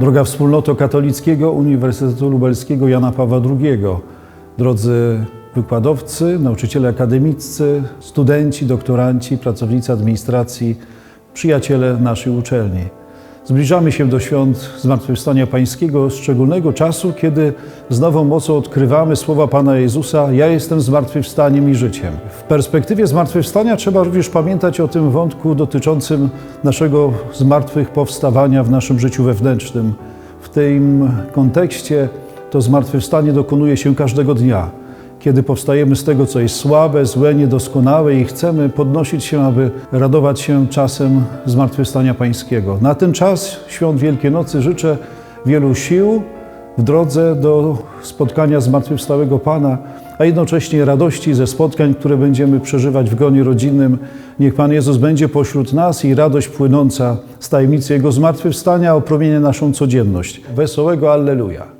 Droga wspólnoto Katolickiego Uniwersytetu Lubelskiego Jana Pawła II, drodzy wykładowcy, nauczyciele akademiccy, studenci, doktoranci, pracownicy administracji, przyjaciele naszej uczelni. Zbliżamy się do świąt Zmartwychwstania Pańskiego, szczególnego czasu, kiedy z nową mocą odkrywamy słowa Pana Jezusa: Ja jestem zmartwychwstaniem i życiem. W perspektywie zmartwychwstania trzeba również pamiętać o tym wątku dotyczącym naszego zmartwychwstawania w naszym życiu wewnętrznym. W tym kontekście to zmartwychwstanie dokonuje się każdego dnia kiedy powstajemy z tego, co jest słabe, złe, niedoskonałe i chcemy podnosić się, aby radować się czasem zmartwychwstania Pańskiego. Na ten czas świąt Wielkiej Nocy życzę wielu sił w drodze do spotkania zmartwychwstałego Pana, a jednocześnie radości ze spotkań, które będziemy przeżywać w gronie rodzinnym. Niech Pan Jezus będzie pośród nas i radość płynąca z tajemnicy Jego zmartwychwstania opromienia naszą codzienność. Wesołego Alleluja!